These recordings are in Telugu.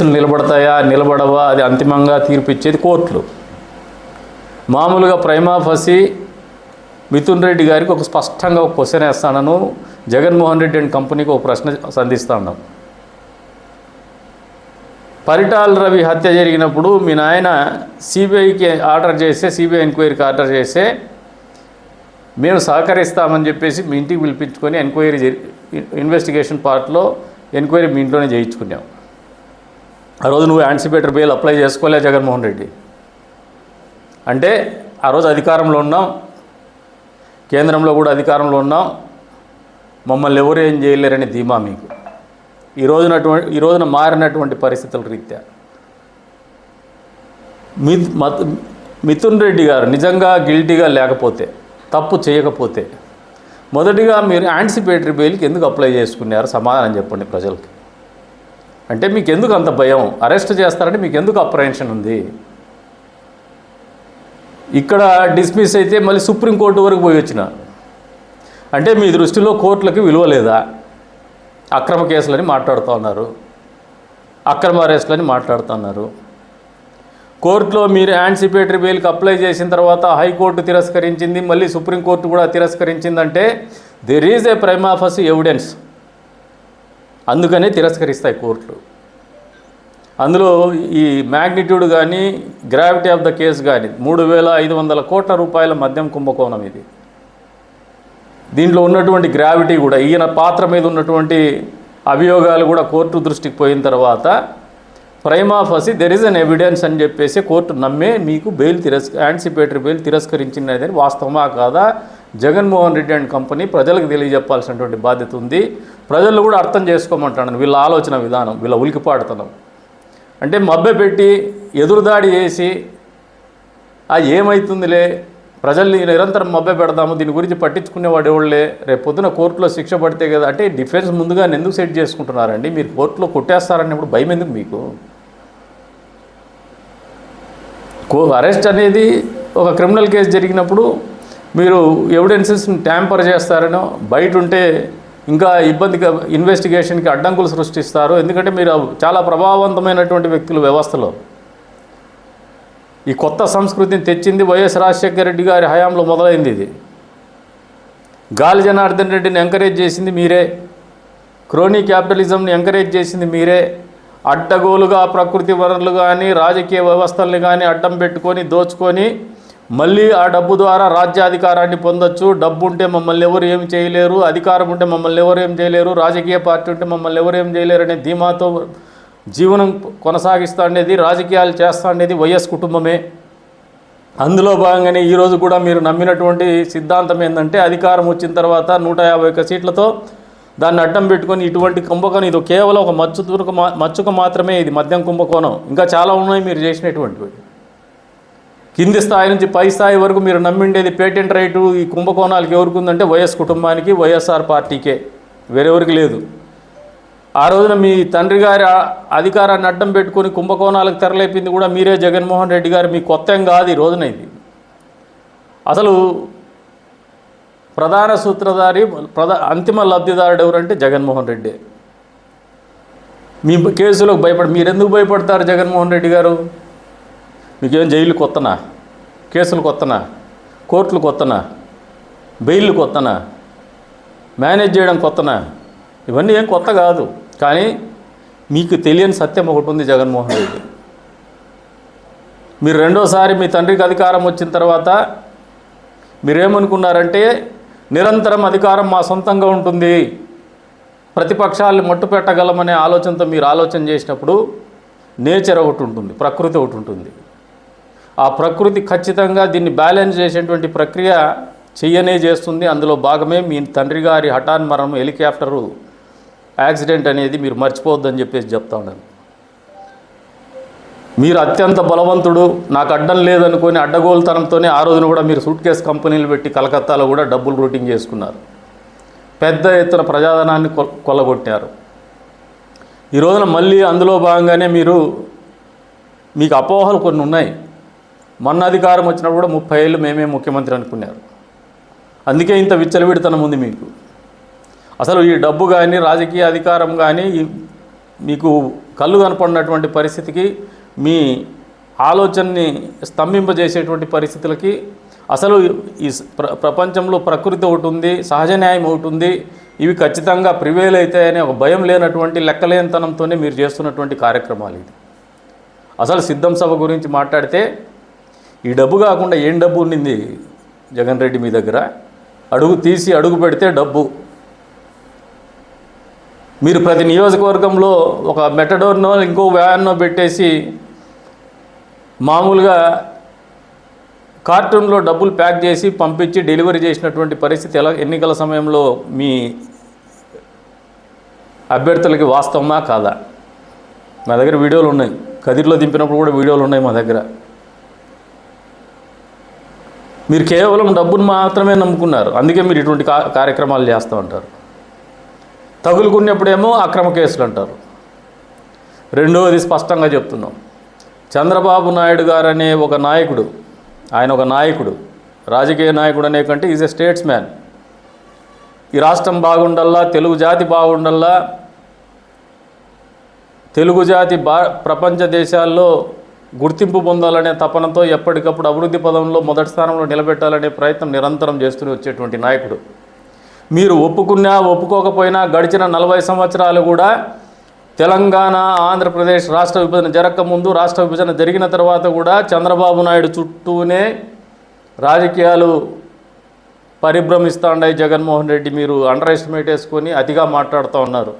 కేసులు నిలబడతాయా నిలబడవా అది అంతిమంగా తీర్పు ఇచ్చేది కోర్టులు. మామూలుగా ప్రైమా ఫసి మిథున్ రెడ్డి గారికి ఒక స్పష్టంగా ఒక క్వశ్చన్ వేస్తాను జగన్మోహన్ రెడ్డి అండ్ కంపెనీకి ఒక ప్రశ్న సంధిస్తాను. పరిటాల రవి హత్య జరిగినప్పుడు మీ నాయన సిబిఐకి ఆర్డర్ చేస్తే సిబిఐ ఎంక్వైరీకి ఆర్డర్ చేస్తే మేము సహకరిస్తామని చెప్పేసి మీ ఇంటికి పిలిపించుకొని ఎంక్వైరీ ఇన్వెస్టిగేషన్ పార్ట్లో ఎంక్వైరీ మీ ఇంట్లోనే చేయించుకున్నాం. ఆ రోజు నువ్వు యాంటిసిపేటర్ బెయిల్ అప్లై చేసుకోలే జగన్మోహన్ రెడ్డి. అంటే ఆ రోజు అధికారంలో ఉన్నాం కేంద్రంలో కూడా అధికారంలో ఉన్నాం మమ్మల్ని ఎవరు ఏం చేయలేరని ధీమా మీకు. ఈ రోజునటువంటి ఈ రోజున మారినటువంటి పరిస్థితుల రీత్యా. మి మత్ మిథున్ రెడ్డి గారు నిజంగా గిల్టీగా లేకపోతే తప్పు చేయకపోతే మొదటిగా మీరు యాంటిసిపేటరీ బెయిల్కి ఎందుకు అప్లై చేసుకున్నారు సమాధానం చెప్పండి ప్రజలకి. అంటే మీకు ఎందుకు అంత భయం? అరెస్ట్ చేస్తారంటే మీకు ఎందుకు అప్రహెన్షన్ ఉంది? ఇక్కడ డిస్మిస్ అయితే మళ్ళీ సుప్రీంకోర్టు వరకు పోయి వచ్చిన. అంటే మీ దృష్టిలో కోర్టులకి విలువ లేదా? అక్రమ కేసులని మాట్లాడుతూ ఉన్నారు. అక్రమ అరెస్టులని మాట్లాడుతున్నారు కోర్టులో మీరు యాంటిసిపేటరీ బెయిల్కి అప్లై చేసిన తర్వాత హైకోర్టు తిరస్కరించింది మళ్ళీ సుప్రీంకోర్టు కూడా తిరస్కరించిందంటే there is a prima facie evidence అందుకనే తిరస్కరిస్తాయి కోర్టులు. అందులో ఈ మ్యాగ్నిట్యూడ్ కానీ గ్రావిటీ ఆఫ్ ద కేసు కానీ మూడు వేల ఐదు వందల కోట్ల రూపాయల మద్యం కుంభకోణం ఇది. దీంట్లో ఉన్నటువంటి గ్రావిటీ కూడా ఈయన పాత్ర మీద ఉన్నటువంటి అభియోగాలు కూడా కోర్టు దృష్టికి పోయిన తర్వాత prima facie there is an evidence అని చెప్పేసి కోర్టు నమ్మే మీకు బెయిల్ తిరస్క యాంటిసిపేటరీ బెయిల్ తిరస్కరించినది అని వాస్తవమా కాదా? జగన్మోహన్ రెడ్డి అండ్ కంపెనీ ప్రజలకు తెలియజెప్పాల్సినటువంటి బాధ్యత ఉంది. ప్రజలు కూడా అర్థం చేసుకోమంటాను వీళ్ళ ఆలోచన విధానం వీళ్ళ ఉలికిపాడుతనం అంటే మభ్య పెట్టి ఎదురుదాడి చేసి ఆ ఏమవుతుందిలే ప్రజల్ని నిరంతరం మభ్య పెడదాము దీని గురించి పట్టించుకునేవాడు ఎవళ్ళే రేపు పొద్దున కోర్టులో శిక్ష పడితే కదా. అంటే డిఫెన్స్ ముందుగా ఎందుకు సెట్ చేసుకుంటున్నారండి? మీరు కోర్టులో కొట్టేస్తారనేప్పుడు భయం ఎందుకు మీకు? కో అరెస్ట్ అనేది ఒక క్రిమినల్ కేసు జరిగినప్పుడు మీరు ఎవిడెన్సెస్ని ట్యాంపర్ చేస్తారనో బయట ఉంటే ఇంకా ఇబ్బందిగా ఇన్వెస్టిగేషన్కి అడ్డంకులు సృష్టిస్తారు. ఎందుకంటే మీరు చాలా ప్రభావవంతమైనటువంటి వ్యక్తులు వ్యవస్థలో. ఈ కొత్త సంస్కృతిని తెచ్చింది వైఎస్ రాజశేఖర రెడ్డి గారి హయాంలో మొదలైంది ఇది. గాలి జనార్దన్ రెడ్డిని ఎంకరేజ్ చేసింది మీరే. క్రోనీ క్యాపిటలిజంని ఎంకరేజ్ చేసింది మీరే. అడ్డగోలుగా ప్రకృతి వనరులు కానీ రాజకీయ వ్యవస్థల్ని కానీ అడ్డం పెట్టుకొని దోచుకొని మళ్ళీ ఆ డబ్బు ద్వారా రాజ్యాధికారాన్ని పొందొచ్చు. డబ్బు ఉంటే మమ్మల్ని ఎవరు ఏం చేయలేరు. అధికారం ఉంటే మమ్మల్ని ఎవరు ఏం చేయలేరు. రాజకీయ పార్టీ ఉంటే మమ్మల్ని ఎవరు ఏం చేయలేరు అనే ధీమాతో జీవనం కొనసాగిస్తా ఉండేది రాజకీయాలు చేస్తా ఉండేది వైఎస్ కుటుంబమే. అందులో భాగంగానే ఈరోజు కూడా మీరు నమ్మినటువంటి సిద్ధాంతం ఏంటంటే అధికారం వచ్చిన తర్వాత నూట యాభై ఒక్క సీట్లతో దాన్ని అడ్డం పెట్టుకొని ఇటువంటి కుంభకోణం ఇది కేవలం ఒక మచ్చు తురుకు మా మచ్చుకు మాత్రమే ఇది మద్యం కుంభకోణం. ఇంకా చాలా ఉన్నాయి మీరు చేసినటువంటివి. కింది స్థాయి నుంచి పై స్థాయి వరకు మీరు నమ్మిండేది పేటెంట్ రైటు ఈ కుంభకోణాలకు ఎవరికి ఉందంటే వైఎస్ కుటుంబానికి వైఎస్ఆర్ పార్టీకే. వేరెవరికి లేదు. ఆ రోజున మీ తండ్రి గారి అధికారాన్ని అడ్డం పెట్టుకొని కుంభకోణాలకు తెరలేపింది కూడా మీరే జగన్మోహన్ రెడ్డి గారు మీ కొత్త కాదు ఈ రోజున ఇది. అసలు ప్రధాన సూత్రధారి ప్రధా అంతిమ లబ్ధిదారుడు ఎవరంటే జగన్మోహన్ రెడ్డి. మీ కేసులకు భయపడ మీరు ఎందుకు భయపడతారు జగన్మోహన్ రెడ్డి గారు? మీకేం జైలు కొత్తనా? కేసులు కొత్తనా? కోర్టులు కొత్తనా? బెయిల్లు కొత్తనా? మేనేజ్ చేయడం కొత్తనా? ఇవన్నీ ఏం కొత్త కాదు. కానీ మీకు తెలియని సత్యం ఒకటి ఉంది జగన్మోహన్ రెడ్డి. మీరు రెండోసారి మీ తండ్రికి అధికారం వచ్చిన తర్వాత మీరేమనుకున్నారంటే నిరంతరం అధికారం మా సొంతంగా ఉంటుంది. ప్రతిపక్షాలను మట్టు పెట్టగలమనే ఆలోచనతో మీరు ఆలోచన చేసినప్పుడు నేచర్ ఒకటి ఉంటుంది ప్రకృతి ఒకటి ఉంటుంది. ఆ ప్రకృతి ఖచ్చితంగా దీన్ని బ్యాలెన్స్ చేసేటువంటి ప్రక్రియ చెయ్యనే చేస్తుంది. అందులో భాగమే మీ తండ్రి గారి హఠాన్ మరణం హెలికాప్టరు యాక్సిడెంట్ అనేది మీరు మర్చిపోవద్దని చెప్పేసి చెప్తా ఉన్నాను. మీరు అత్యంత బలవంతుడు నాకు అడ్డం లేదనుకొని అడ్డగోలుతనంతోనే ఆ రోజున కూడా మీరు సూట్ కేస్ కంపెనీలు పెట్టి కలకత్తాలో కూడా డబ్బులు రూటింగ్ చేసుకున్నారు. పెద్ద ఎత్తున ప్రజాధనాన్ని కొల్లగొట్టారు. ఈ రోజున మళ్ళీ అందులో భాగంగానే మీరు మీకు అపోహలు కొన్ని ఉన్నాయి. మొన్న అధికారం వచ్చినప్పుడు కూడా ముప్పై ఏళ్ళు మేమే ముఖ్యమంత్రి అనుకున్నారు. అందుకే ఇంత విచ్చలవిడితనం ఉంది మీకు. అసలు ఈ డబ్బు కానీ రాజకీయ అధికారం కానీ మీకు కళ్ళు కనపడినటువంటి పరిస్థితికి మీ ఆలోచనని స్తంభింపజేసేటువంటి పరిస్థితులకి అసలు ఈ ప్ర ప్రపంచంలో ప్రకృతి ఒకటి ఉంది సహజ న్యాయం ఒకటి ఉంది ఇవి ఖచ్చితంగా ప్రివేల్ అవుతాయనే ఒక భయం లేనటువంటి లెక్కలేనితనంతోనే మీరు చేస్తున్నటువంటి కార్యక్రమాలు ఇది. అసలు సిద్ధం సభ గురించి మాట్లాడితే ఈ డబ్బు కాకుండా ఏం డబ్బు ఉండింది జగన్ రెడ్డి మీ దగ్గర? అడుగు తీసి అడుగు పెడితే డబ్బు. మీరు ప్రతి నియోజకవర్గంలో ఒక మెటడోర్నో ఇంకో వ్యాన్నో పెట్టేసి మామూలుగా కార్టూన్లో డబ్బులు ప్యాక్ చేసి పంపించి డెలివరీ చేసినటువంటి పరిస్థితి ఎలా ఎన్నికల సమయంలో మీ అభ్యర్థులకి వాస్తవమా కాదా? మా దగ్గర వీడియోలు ఉన్నాయి. కదిరిలో దింపినప్పుడు కూడా వీడియోలు ఉన్నాయి మా దగ్గర. మీరు కేవలం డబ్బును మాత్రమే నమ్ముకున్నారు. అందుకే మీరు ఇటువంటి కా కార్యక్రమాలు చేస్తూ ఉంటారు. తగులుకున్నప్పుడేమో అక్రమ కేసులు అంటారు. రెండవది స్పష్టంగా చెప్తున్నాం. చంద్రబాబు నాయుడు గారు అనే ఒక నాయకుడు ఆయన ఒక నాయకుడు రాజకీయ నాయకుడు అనే కంటే ఈజ్ ఎ స్టేట్స్ మ్యాన్ ఈ రాష్ట్రం బాగుండల్లా తెలుగు జాతి బాగుండల్లా తెలుగు జాతి బా ప్రపంచ దేశాల్లో గుర్తింపు పొందాలనే తపనతో ఎప్పటికప్పుడు అభివృద్ధి పదంలో మొదటి స్థానంలో నిలబెట్టాలనే ప్రయత్నం నిరంతరం చేస్తూనే వచ్చేటువంటి నాయకుడు. మీరు ఒప్పుకున్నా ఒప్పుకోకపోయినా గడిచిన నలభై సంవత్సరాలు కూడా తెలంగాణ ఆంధ్రప్రదేశ్ రాష్ట్ర విభజన జరగకముందు రాష్ట్ర విభజన జరిగిన తర్వాత కూడా చంద్రబాబు నాయుడు చుట్టూనే రాజకీయాలు పరిభ్రమిస్తాండాయి జగన్మోహన్ రెడ్డి. మీరు అండర్ ఎస్టిమేట్ వేసుకొని అతిగా మాట్లాడుతూ ఉన్నారు.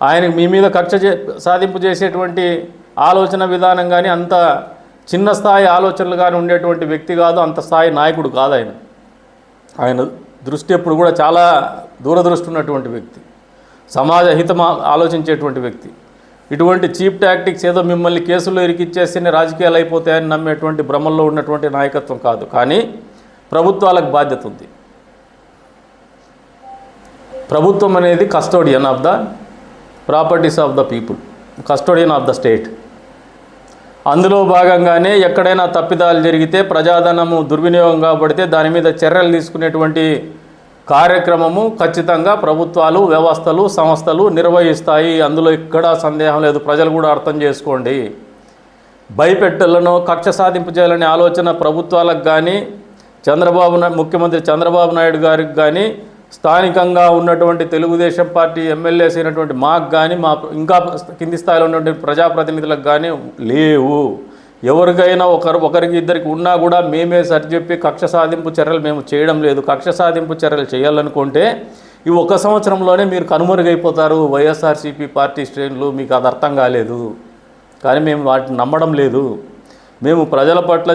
ఆయనకు మీ మీద కక్ష చే సాధింపు చేసేటువంటి ఆలోచన విధానం కానీ అంత చిన్న స్థాయి ఆలోచనలు కానీ ఉండేటువంటి వ్యక్తి కాదు అంత స్థాయి నాయకుడు కాదు ఆయన. ఆయన దృష్టి ఎప్పుడు కూడా చాలా దూరదృష్టి ఉన్నటువంటి వ్యక్తి. సమాజ హితం ఆలోచించేటువంటి వ్యక్తి. ఇటువంటి చీప్ టాక్టిక్స్ ఏదో మిమ్మల్ని కేసుల్లో ఇరికిచ్చేస్తేనే రాజకీయాలు అయిపోతాయని నమ్మేటువంటి భ్రమల్లో ఉన్నటువంటి నాయకత్వం కాదు. కానీ ప్రభుత్వాలకు బాధ్యత ఉంది. ప్రభుత్వం అనేది custodian of the properties of the people custodian of the state. అందులో భాగంగానే ఎక్కడైనా తప్పిదాలు జరిగితే ప్రజాధనము దుర్వినియోగం కాబడితే దాని మీద చర్యలు తీసుకునేటువంటి కార్యక్రమము ఖచ్చితంగా ప్రభుత్వాలు వ్యవస్థలు సంస్థలు నిర్వహిస్తాయి. అందులో ఎక్కడా సందేహం లేదు. ప్రజలు కూడా అర్థం చేసుకోండి. భయపెట్టలను కక్ష సాధింపు చేయాలనే ఆలోచన ప్రభుత్వాలకు కానీ చంద్రబాబు ముఖ్యమంత్రి చంద్రబాబు నాయుడు గారికి కానీ స్థానికంగా ఉన్నటువంటి తెలుగుదేశం పార్టీ ఎమ్మెల్యేస్ అయినటువంటి మాకు కానీ మా ఇంకా కింది స్థాయిలో ఉన్నటువంటి ప్రజాప్రతినిధులకు కానీ లేవు. ఎవరికైనా ఒకరు ఒకరికి ఇద్దరికి ఉన్నా కూడా మేమే సరిచెప్పి కక్ష సాధింపు చర్యలు మేము చేయడం లేదు. కక్ష సాధింపు చర్యలు చేయాలనుకుంటే ఈ ఒక సంవత్సరంలోనే మీరు కనుమరుగైపోతారు. వైఎస్ఆర్సీపీ పార్టీ శ్రేణులు మీకు అది అర్థం కాలేదు. కానీ మేము వాటిని నమ్మడం లేదు. మేము ప్రజల పట్ల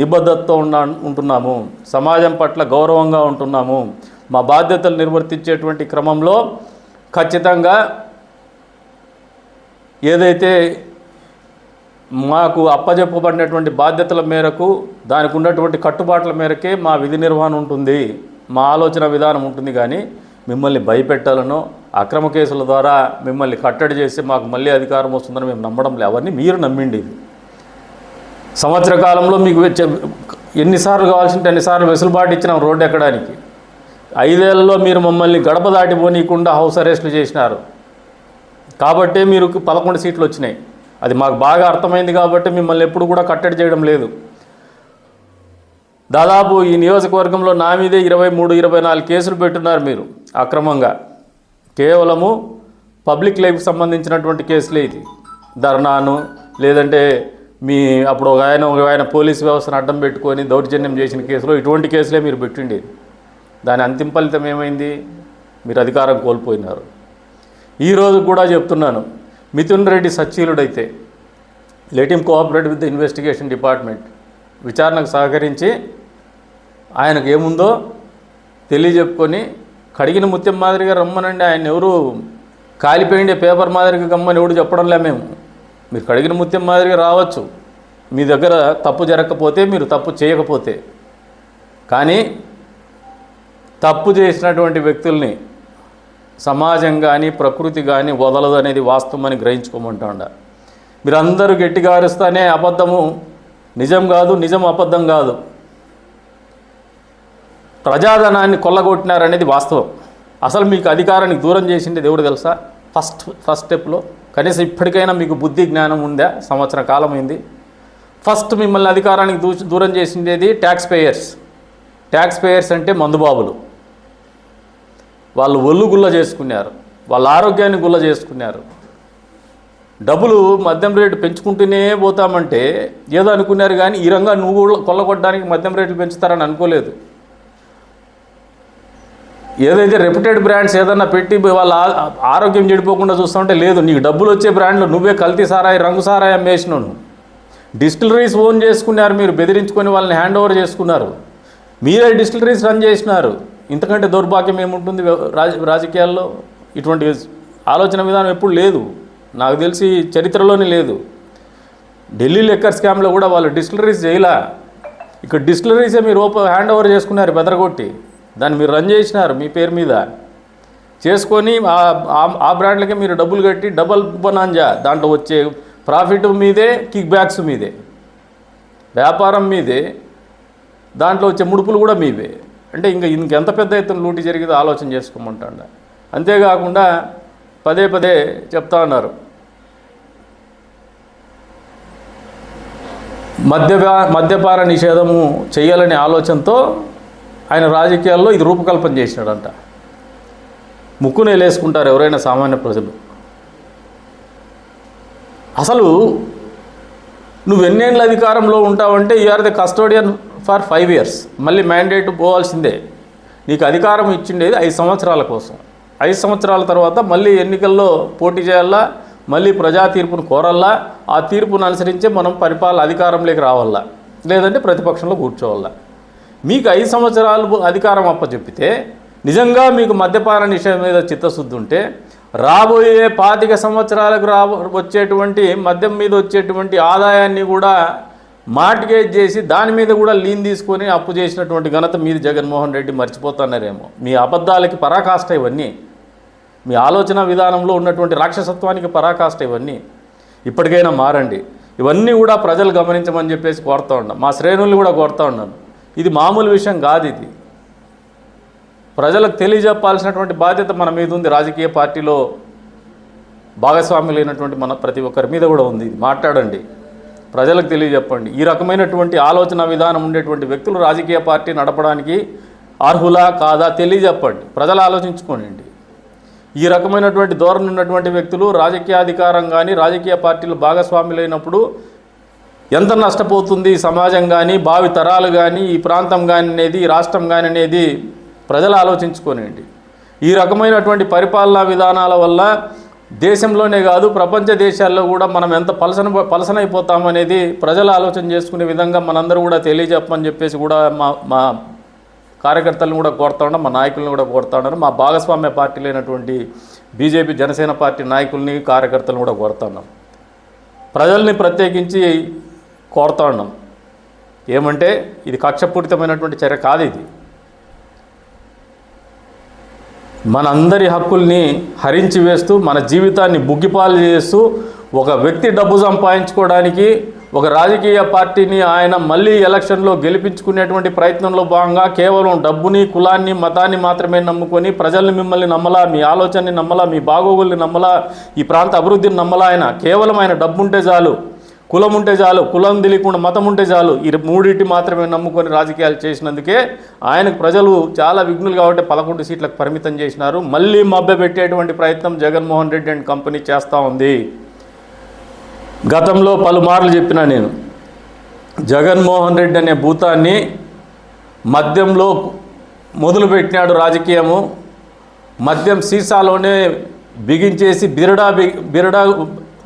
నిబద్ధతతో ఉన్నా ఉంటున్నాము. సమాజం పట్ల గౌరవంగా ఉంటున్నాము. మా బాధ్యతలు నిర్వర్తించేటువంటి క్రమంలో ఖచ్చితంగా ఏదైతే మాకు అప్పజెప్పబడినటువంటి బాధ్యతల మేరకు దానికి ఉన్నటువంటి కట్టుబాట్ల మేరకే మా విధి నిర్వహణ ఉంటుంది మా ఆలోచన విధానం ఉంటుంది కానీ మిమ్మల్ని భయపెట్టాలనో అక్రమ కేసుల ద్వారా మిమ్మల్ని కట్టడి చేసి మాకు మళ్ళీ అధికారం వస్తుందని మేము నమ్మడం లేదు. అవన్నీ మీరు నమ్మిండి సంవత్సర కాలంలో మీకు ఎన్నిసార్లు కావాల్సింటే ఎన్నిసార్లు వెసులుబాటు ఇచ్చినాం రోడ్డు ఎక్కడానికి. ఐదేళ్ళలో మీరు మమ్మల్ని గడప దాటిపోనీయకుండా హౌస్ అరెస్టులు చేసినారు. కాబట్టే మీరు పదకొండు సీట్లు వచ్చినాయి. అది మాకు బాగా అర్థమైంది కాబట్టి మిమ్మల్ని ఎప్పుడు కూడా కట్టడి చేయడం లేదు. దాదాపు ఈ నియోజకవర్గంలో నా మీదే ఇరవై మూడు ఇరవై నాలుగు కేసులు పెట్టున్నారు మీరు అక్రమంగా. కేవలము పబ్లిక్ లైఫ్ సంబంధించినటువంటి కేసులే ఇది. ధర్నాను లేదంటే మీ అప్పుడు ఒక ఆయన ఒక ఆయన పోలీస్ వ్యవస్థను అడ్డం పెట్టుకొని దౌర్జన్యం చేసిన కేసులో ఇటువంటి కేసులే మీరు పెట్టిండేది. దాని అంతిమ ఫలితం ఏమైంది? మీరు అధికారం కోల్పోయినారు. ఈరోజు కూడా చెప్తున్నాను Mithun Reddy సచ్చీలుడైతే let cooperate with investigation department విచారణకు సహకరించి ఆయనకు ఏముందో తెలియజెప్పుకొని కడిగిన ముత్యం మాదిరిగా రమ్మనండి ఆయన ఎవరు కాలిపోయిండే పేపర్ మాదిరిగా గమ్మని ఎవడు చెప్పడంలే మేము. మీరు కడిగిన ముత్యం మాదిరిగా రావచ్చు. మీ దగ్గర తప్పు జరగకపోతే మీరు తప్పు చేయకపోతే. కానీ తప్పు చేసినటువంటి వ్యక్తుల్ని సమాజం కానీ ప్రకృతి కానీ వదలదు అనేది వాస్తవం అని గ్రహించుకోమంటాండ. మీరందరూ గట్టిగా అరుస్తానే అబద్ధము నిజం కాదు నిజం అబద్ధం కాదు. ప్రజాధనాన్ని కొల్లగొట్టినారనేది వాస్తవం. అసలు మీకు అధికారానికి దూరం చేసింది దేవుడు తెలుసా? ఫస్ట్ ఫస్ట్ స్టెప్లో కనీసం ఇప్పటికైనా మీకు బుద్ధి జ్ఞానం ఉందా? సంవత్సర కాలం అయింది. ఫస్ట్ మిమ్మల్ని అధికారానికి దూ దూరం చేసిండేది ట్యాక్స్ పేయర్స్ ట్యాక్స్ పేయర్స్ అంటే మందుబాబులు. వాళ్ళు ఒళ్ళు గుల్ల చేసుకున్నారు వాళ్ళ ఆరోగ్యాన్ని గుల్ల చేసుకున్నారు. డబ్బులు మద్యం రేటు పెంచుకుంటూనే పోతామంటే ఏదో అనుకున్నారు కానీ ఈ రంగా నువ్వు కూడా కొల్లగొట్టడానికి మద్యం రేట్లు పెంచుతారని అనుకోలేదు. ఏదైతే రెప్యుటెడ్ బ్రాండ్స్ ఏదన్నా పెట్టి వాళ్ళ ఆరోగ్యం చెడిపోకుండా చూస్తుంటే లేదు నీకు డబ్బులు వచ్చే బ్రాండ్లు నువ్వే కల్తీ సారాయి రంగు సారాయి అమ్మేసినావు డిస్టిలరీస్ ఓన్ చేసుకున్నారు మీరు బెదిరించుకొని వాళ్ళని హ్యాండ్ ఓవర్ చేసుకున్నారు. మీరే డిస్టిలరీస్ రన్ చేసినారు. ఇంతకంటే దౌర్భాగ్యం ఏముంటుంది రాజ రాజకీయాల్లో? ఇటువంటి ఆలోచన విధానం ఎప్పుడు లేదు. నాకు తెలిసి చరిత్రలోనే లేదు. ఢిల్లీ లెక్కర్ స్కామ్లో కూడా వాళ్ళు డిస్టిలరీస్ చేయలా ఇక్కడ డిస్టిలరీసే మీరు ఓపెన్ హ్యాండ్ ఓవర్ చేసుకున్నారు బెదరగొట్టి. దాన్ని మీరు రన్ చేసినారు మీ పేరు మీద. చేసుకొని ఆ- ఆ- ఆ బ్రాండ్లకే మీరు డబ్బులు కట్టి డబల్ బనాంజా దాంట్లో వచ్చే ప్రాఫిట్ మీదే కిక్ బ్యాక్స్ మీదే. వ్యాపారం మీదే. దాంట్లో వచ్చే ముడుపులు కూడా మీవే. అంటే ఇంకా ఇంకెంత పెద్ద ఎత్తున లూటి జరిగిందో ఆలోచన చేసుకోమంటాడు. అంతేకాకుండా పదే పదే చెప్తా ఉన్నారు. మద్యపా మద్యపాన నిషేధము చేయాలనే ఆలోచనతో ఆయన రాజకీయాల్లో ఇది రూపకల్పన చేసినాడంట. ముక్కును వేలేసుకుంటారు ఎవరైనా సామాన్య ప్రజలు. అసలు నువ్వు ఎన్నేళ్ళ అధికారంలో ఉంటావంటే you are the custodian for five years. మళ్ళీ మ్యాండేట్ పోవాల్సిందే. నీకు అధికారం ఇచ్చిండేది ఐదు సంవత్సరాల కోసం. ఐదు సంవత్సరాల తర్వాత మళ్ళీ ఎన్నికల్లో పోటీ చేయాలా? మళ్ళీ ప్రజా తీర్పును కోరల్లా ఆ తీర్పును అనుసరించే మనం పరిపాలన అధికారంలోకి రావాలా? లేదంటే ప్రతిపక్షంలో కూర్చోవాలా? మీకు ఐదు సంవత్సరాలు అధికారం అప్పచెప్పితే నిజంగా మీకు మద్యపాన నిషేధం మీద చిత్తశుద్ధి ఉంటే రాబోయే పాతిక సంవత్సరాలకు రా వచ్చేటువంటి మద్యం మీద వచ్చేటువంటి ఆదాయాన్ని కూడా మార్టిగేజ్ చేసి దాని మీద కూడా లీన్ తీసుకొని అప్పు చేసినటువంటి ఘనత మీది జగన్మోహన్ రెడ్డి మర్చిపోతున్నారేమో. మీ అబద్ధాలకి పరాకాష్ట ఇవన్నీ మీ ఆలోచన విధానంలో ఉన్నటువంటి రాక్షసత్వానికి పరాకాష్ట ఇవన్నీ ఇప్పటికైనా మారండి. ఇవన్నీ కూడా ప్రజలు గమనించమని చెప్పేసి కోరుతూ ఉన్నాం. మా శ్రేణుల్ని కూడా కోరుతూ ఉన్నాను ఇది మామూలు విషయం కాదు ఇది. ప్రజలకు తెలియజెప్పాల్సినటువంటి బాధ్యత మన మీద ఉంది. రాజకీయ పార్టీలో భాగస్వాములైనటువంటి మన ప్రతి ఒక్కరి మీద కూడా ఉంది. ఇది మాట్లాడండి. ప్రజలకు తెలియజెప్పండి. ఈ రకమైనటువంటి ఆలోచన విధానం ఉండేటువంటి వ్యక్తులు రాజకీయ పార్టీ నడపడానికి అర్హులా కాదా తెలియజెప్పండి. ప్రజలు ఆలోచించుకోండి ఈ రకమైనటువంటి ధోరణి ఉన్నటువంటి వ్యక్తులు రాజకీయ అధికారం కానీ రాజకీయ పార్టీలు భాగస్వాములైనప్పుడు ఎంత నష్టపోతుంది సమాజం కానీ భావి తరాలు కానీ ఈ ప్రాంతం కానీ అనేది ఈ రాష్ట్రం కానీ అనేది ప్రజలు ఆలోచించుకోనండి ఈ రకమైనటువంటి పరిపాలనా విధానాల వల్ల దేశంలోనే కాదు ప్రపంచ దేశాల్లో కూడా మనం ఎంత పలసన పలసనైపోతామనేది ప్రజలు ఆలోచన చేసుకునే విధంగా మనందరూ కూడా తెలియజెప్పమని చెప్పేసి కూడా మా మా కార్యకర్తలను కూడా కోరుతా ఉన్నాం మా నాయకులను కూడా కోరుతా ఉన్నారు. మా భాగస్వామ్య పార్టీలైనటువంటి బీజేపీ జనసేన పార్టీ నాయకుల్ని కార్యకర్తలను కూడా కోరుతా ఉన్నాం. ప్రజల్ని ప్రత్యేకించి కోరుతా ఉన్నాం. ఏమంటే ఇది కక్షపూరితమైనటువంటి చర్య కాదు ఇది. మనందరి హక్కుల్ని హరించి వేస్తూ మన జీవితాన్ని బుగ్గిపాలు చేస్తూ ఒక వ్యక్తి డబ్బు సంపాదించుకోవడానికి ఒక రాజకీయ పార్టీని ఆయన మళ్ళీ ఎలక్షన్లో గెలిపించుకునేటువంటి ప్రయత్నంలో భాగంగా కేవలం డబ్బుని కులాన్ని మతాన్ని మాత్రమే నమ్ముకొని ప్రజల్ని మిమ్మల్ని నమ్మలా మీ ఆలోచనని నమ్మలా మీ బాగోగుల్ని నమ్మలా ఈ ప్రాంత అభివృద్ధిని నమ్మలా ఆయన కేవలం ఆయన డబ్బు ఉంటే చాలు. కులం ఉంటే చాలు కులం తెలియకుండా మతం ఉంటే చాలు ఈ మూడింటి మాత్రమే నమ్ముకొని రాజకీయాలు చేసినందుకే ఆయనకు ప్రజలు చాలా విఘ్నులు కాబట్టి పదకొండు సీట్లకు పరిమితం చేసినారు. మళ్ళీ మభ్య పెట్టేటువంటి ప్రయత్నం జగన్మోహన్ రెడ్డి అండ్ కంపెనీ చేస్తూ ఉంది. గతంలో పలుమార్లు చెప్పినా నేను జగన్మోహన్ రెడ్డి అనే భూతాన్ని మద్యంలో మొదలుపెట్టినాడు రాజకీయము. మద్యం సీసాలోనే బిగించేసి బిరడా బి బిరడా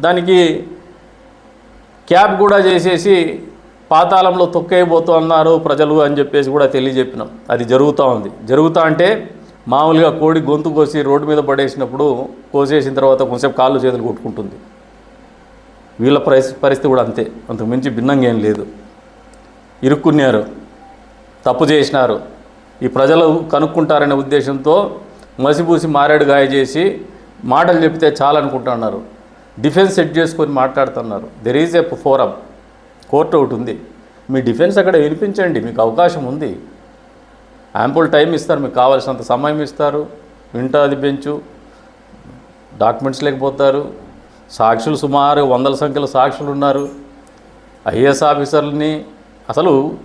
దానికి క్యాబ్ కూడా చేసేసి పాతాళంలో తొక్కైపోతున్నారు ప్రజలు అని చెప్పేసి కూడా తెలియజెప్పినాం. అది జరుగుతూ ఉంది. జరుగుతా అంటే మామూలుగా కోడి గొంతు కోసి రోడ్డు మీద పడేసినప్పుడు కోసేసిన తర్వాత కొంచెం కాళ్ళు చేతులు కొట్టుకుంటుంది. వీళ్ళ పరిస్థితి పరిస్థితి కూడా అంతే. అంతకు మించి భిన్నంగా ఏం లేదు. ఇరుక్కున్నారు. తప్పు చేసినారు. ఈ ప్రజలు కనుక్కుంటారనే ఉద్దేశంతో మసిపూసి మారేడు గాయ చేసి మాటలు చెప్తే చాలనుకుంటున్నారు. డిఫెన్స్ సెట్ చేసుకొని మాట్లాడుతున్నారు. There is a forum court ఒకటి ఉంది. మీ డిఫెన్స్ అక్కడ వినిపించండి. మీకు అవకాశం ఉంది. యాంపుల్ టైం ఇస్తారు. మీకు కావాల్సినంత సమయం ఇస్తారు. వింటాది బెంచు. డాక్యుమెంట్స్ లేకపోతారు. సాక్షులు సుమారు వందల సంఖ్యలో సాక్షులు ఉన్నారు. ఐఏఎస్ ఆఫీసర్లని అసలు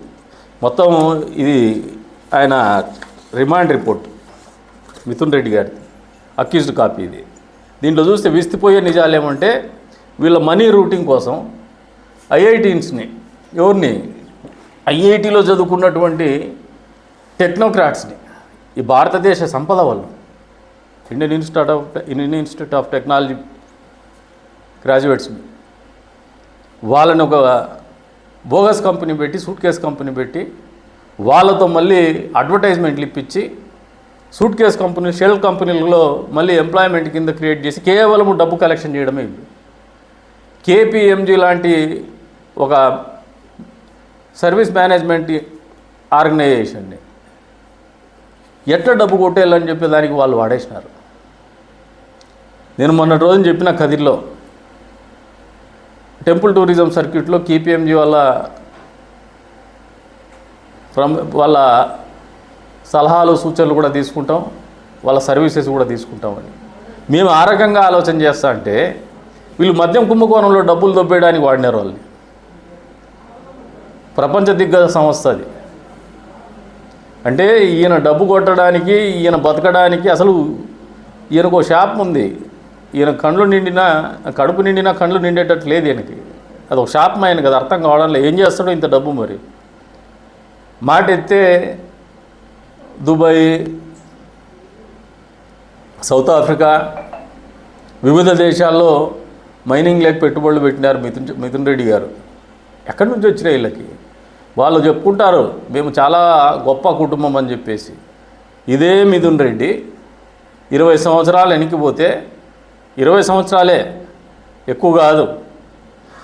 మొత్తం ఇది ఆయన రిమాండ్ రిపోర్ట్. మిథున్ రెడ్డి గారి అక్యూజ్డ్ కాపీ ఇది. దీంట్లో చూస్తే విస్తిపోయే నిజాలు ఏమంటే వీళ్ళ మనీ రూటింగ్ కోసం ఐఐటీన్స్ని ఎవరిని? ఐఐటిలో చదువుకున్నటువంటి టెక్నోక్రాట్స్ని ఈ భారతదేశ సంపద వాళ్ళు Indian institute of Indian institute of technology గ్రాడ్యుయేట్స్ని వాళ్ళని ఒక బోగస్ కంపెనీ పెట్టి సూట్ కేస్ కంపెనీ పెట్టి వాళ్ళతో మళ్ళీ అడ్వర్టైజ్మెంట్లు ఇప్పించి సూట్ కేస్ కంపెనీ షెల్ కంపెనీలలో మళ్ళీ ఎంప్లాయ్మెంట్ కింద క్రియేట్ చేసి కేవలం డబ్బు కలెక్షన్ చేయడమే కేపీఎంజీ లాంటి ఒక సర్వీస్ మేనేజ్మెంట్ ఆర్గనైజేషన్ని ఎట్లా డబ్బు కొట్టేయాలని చెప్పి దానికి వాళ్ళు వాడేసినారు. నేను మొన్న రోజున చెప్పిన కదిర్లో టెంపుల్ టూరిజం సర్క్యూట్లో కేపీఎంజీ వాళ్ళ వాళ్ళ సలహాలు సూచనలు కూడా తీసుకుంటాం. వాళ్ళ సర్వీసెస్ కూడా తీసుకుంటామని మేము ఆ రకంగా ఆలోచన చేస్తా అంటే వీళ్ళు మద్యం కుంభకోణంలో డబ్బులు దొబ్బేయడానికి వాడినారు వాళ్ళని. ప్రపంచ దిగ్గజ సంస్థ అది. అంటే ఈయన డబ్బు కొట్టడానికి ఈయన బతకడానికి అసలు ఈయనకు ఒక షాప్ ఉంది. ఈయన కండ్లు నిండినా కడుపు నిండినా కండ్లు నిండేటట్టు లేదు ఈయనకి. అది ఒక షాప్ ఆయన కదా అర్థం కావడం లేదు ఏం చేస్తాడో ఇంత డబ్బు మరి. మాట ఎత్తే దుబాయ్ సౌత్ ఆఫ్రికా వివిధ దేశాల్లో మైనింగ్ లేక పెట్టుబడులు పెట్టినారు మిథున్ మిథున్ రెడ్డి గారు. ఎక్కడి నుంచి వచ్చినాయి వీళ్ళకి? వాళ్ళు చెప్పుకుంటారు మేము చాలా గొప్ప కుటుంబం అని చెప్పేసి. ఇదే మిథున్ రెడ్డి ఇరవై సంవత్సరాలు వెనక్కిపోతే ఇరవై సంవత్సరాలే ఎక్కువ కాదు.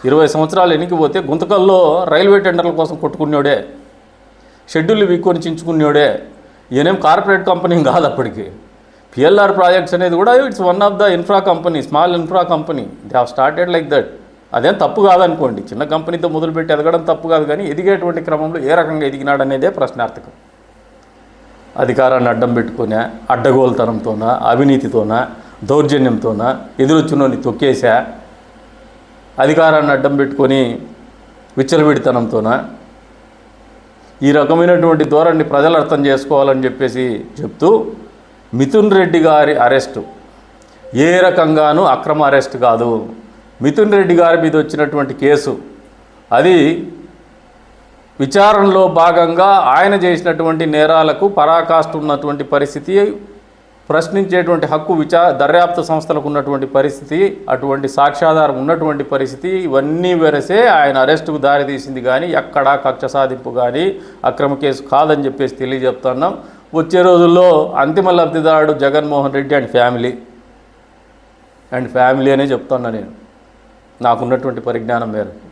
ఇరవై సంవత్సరాలు వెనక్కిపోతే గుంతకల్లో రైల్వే టెండర్ల కోసం కొట్టుకున్నాడే షెడ్యూల్ వీక్కొని చించుకున్నాడే ఈయనేం కార్పొరేట్ కంపెనీ కాదు అప్పటికి. పిఎల్ఆర్ ప్రాజెక్ట్స్ అనేది కూడా it's one of the infra company small infra company they have started like that అదేం తప్పు కాదనుకోండి. చిన్న కంపెనీతో మొదలుపెట్టి ఎదగడం తప్పు కాదు కానీ ఎదిగేటువంటి క్రమంలో ఏ రకంగా ఎదిగినాడు అనేదే ప్రశ్నార్థకం. అధికారాన్ని అడ్డం పెట్టుకునే అడ్డగోలుతనంతోన అవినీతితోన దౌర్జన్యంతోన ఎదురొచ్చినోని తొక్కేసా అధికారాన్ని అడ్డం పెట్టుకొని విచ్చలవిడితనంతోన ఈ రకమైనటువంటి ధోరణి ప్రజలు అర్థం చేసుకోవాలని చెప్పేసి చెప్తూ మిథున్ రెడ్డి గారి అరెస్టు. ఏ రకంగానూ అక్రమ అరెస్ట్ కాదు. మిథున్ రెడ్డి గారి మీద వచ్చినటువంటి కేసు. అది విచారణలో భాగంగా ఆయన చేసినటువంటి నేరాలకు పరాకాష్ట ఉన్నటువంటి పరిస్థితి ప్రశ్నించేటువంటి హక్కు విచా దర్యాప్తు సంస్థలకు ఉన్నటువంటి పరిస్థితి అటువంటి సాక్ష్యాధారం ఉన్నటువంటి పరిస్థితి ఇవన్నీ వెరసే ఆయన అరెస్టుకు దారితీసింది కానీ ఎక్కడా కక్ష సాధింపు కానీ అక్రమ కేసు కాదని చెప్పేసి తెలియజెప్తున్నాం. వచ్చే రోజుల్లో అంతిమ లబ్ధిదారుడు Jaganmohan Reddy and family. And family అనే చెప్తున్నా నేను. నాకున్నటువంటి పరిజ్ఞానం మేరకు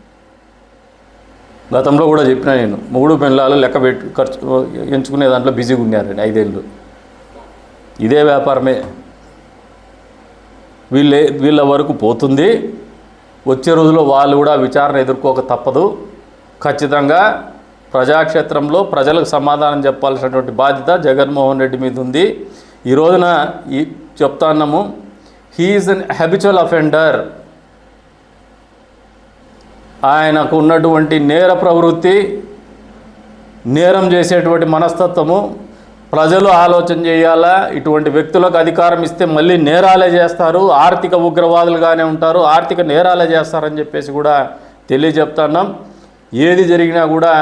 గతంలో కూడా చెప్పిన నేను. మూడు పెళ్ళాలు లెక్క పెట్టి ఖర్చు ఎంచుకునే దాంట్లో బిజీగా ఉన్నారండి ఐదేళ్ళు. ఇదే వ్యాపారమే. వీళ్ళే వీళ్ళ వరకు పోతుంది. వచ్చే రోజుల్లో వాళ్ళు కూడా విచారణ ఎదుర్కోక తప్పదు. ఖచ్చితంగా ప్రజాక్షేత్రంలో ప్రజలకు సమాధానం చెప్పాల్సినటువంటి బాధ్యత జగన్మోహన్ రెడ్డి మీద ఉంది. ఈ రోజున ఈ చెప్తాన్నాము he is an habitual offender ఆయనకు ఉన్నటువంటి నేర ప్రవృత్తి నేరం చేసేటువంటి మనస్తత్వము ప్రజలు ఆలోచన చేయాలా? ఇటువంటి వ్యక్తులకు అధికారం ఇస్తే మళ్ళీ నేరాలే చేస్తారు. ఆర్థిక ఉగ్రవాదులుగానే ఉంటారు. ఆర్థిక నేరాలే చేస్తారని చెప్పేసి కూడా తెలియజెప్తున్నాం. ఏది జరిగినా కూడా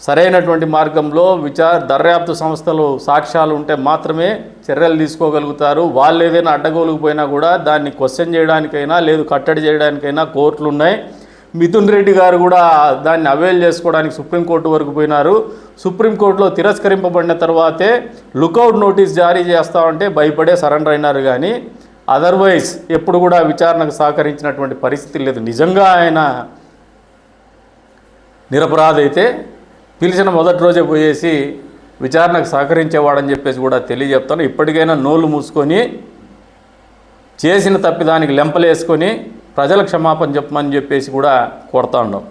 సరైనటువంటి మార్గంలో విచార దర్యాప్తు సంస్థలు సాక్ష్యాలు ఉంటే మాత్రమే చర్యలు తీసుకోగలుగుతారు. వాళ్ళు ఏదైనా అడ్డగోలుకు పోయినా కూడా దాన్ని క్వశ్చన్ చేయడానికైనా లేదు కట్టడి చేయడానికైనా కోర్టులు ఉన్నాయి మిథున్ రెడ్డి గారు కూడా దాన్ని అవైల్ చేసుకోవడానికి సుప్రీంకోర్టు వరకు పోయినారు. సుప్రీంకోర్టులో తిరస్కరింపబడిన తర్వాతే లుకౌట్ నోటీస్ జారీ చేస్తామంటే భయపడే సరెండర్ అయినారు కానీ అదర్వైజ్ ఎప్పుడు కూడా విచారణకు సహకరించినటువంటి పరిస్థితి లేదు. నిజంగా ఆయన నిరపరాధైతే పిలిచిన మొదటి రోజే పోయేసి విచారణకు సహకరించేవాడని చెప్పేసి కూడా తెలియజెప్తాను ఇప్పటికైనా నోళ్ళు మూసుకొని చేసిన తప్పిదానికి లెంపలేసుకొని ప్రజలకు క్షమాపణ చెప్పమని చెప్పేసి కూడా కోరుతా ఉన్నాం.